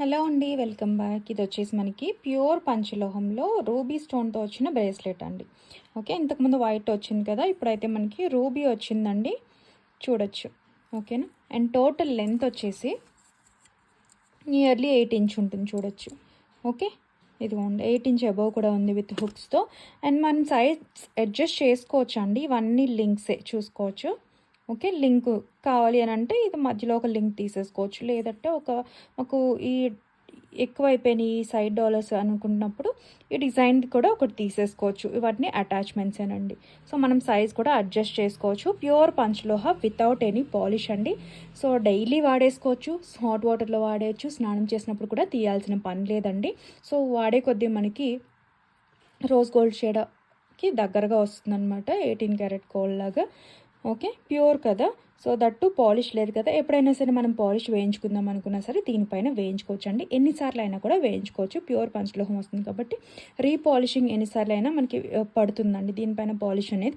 Hello అండి welcome back. ఇది వచ్చేసి మనకి ప్యూర్ పంచలోహంలో రూబీ స్టోన్తో వచ్చిన బ్రేస్లెట్ అండి. ఓకే ఇంతకుముందు వైట్ వచ్చింది కదా ఇప్పుడైతే మనకి రూబీ వచ్చిందండి. చూడొచ్చు. ఓకేనా? అండ్ టోటల్ లెంత్ వచ్చేసి నియర్లీ ఎయిట్ ఇంచ్ ఉంటుంది చూడొచ్చు. ఓకే ఇదిగోండి ఎయిట్ ఇంచ్ అబవ్ కూడా ఉంది విత్ హుక్స్తో. అండ్ మనం సైజ్ అడ్జస్ట్ చేసుకోవచ్చు అండి ఇవన్నీ లింక్సే చూసుకోవచ్చు. ఓకే లింక్ కావాలి అని అంటే ఇది మధ్యలో ఒక లింక్ తీసేసుకోవచ్చు. లేదంటే ఒక మాకు ఈ ఎక్కువైపోయినాయి ఈ సైడ్ డాలర్స్ అనుకున్నప్పుడు ఈ డిజైన్ కూడా ఒకటి తీసేసుకోవచ్చు. ఇవన్నీ అటాచ్మెంట్స్ అండి సో మనం సైజ్ కూడా అడ్జస్ట్ చేసుకోవచ్చు. ప్యూర్ పంచలోహ వితౌట్ ఎనీ పాలిష్ అండి. సో డైలీ వాడేసుకోవచ్చు. హాట్ వాటర్లో వాడేయచ్చు. స్నానం చేసినప్పుడు కూడా తీయాల్సిన పని లేదండి. సో వాడే కొద్దీ మనకి రోజ్ గోల్డ్ షేడ్కి దగ్గరగా వస్తుందన్నమాట ఎయిటీన్ క్యారెట్ గోల్డ్ లాగా. ఓకే? ప్యూర్ కదా? సో దట్టు పాలిష్ లేదు కదా? ఎప్పుడైనా సరే మనం పాలిష్ వేయించుకుందాం అనుకున్నా సరే దీనిపైన వేయించుకోవచ్చు అండి ఎన్నిసార్లు అయినా కూడా వేయించుకోవచ్చు. ప్యూర్ పంచలోహం వస్తుంది కాబట్టి రీపాలిషింగ్ ఎన్నిసార్లు అయినా మనకి పడుతుందండి. దీనిపైన పాలిష్ అనేది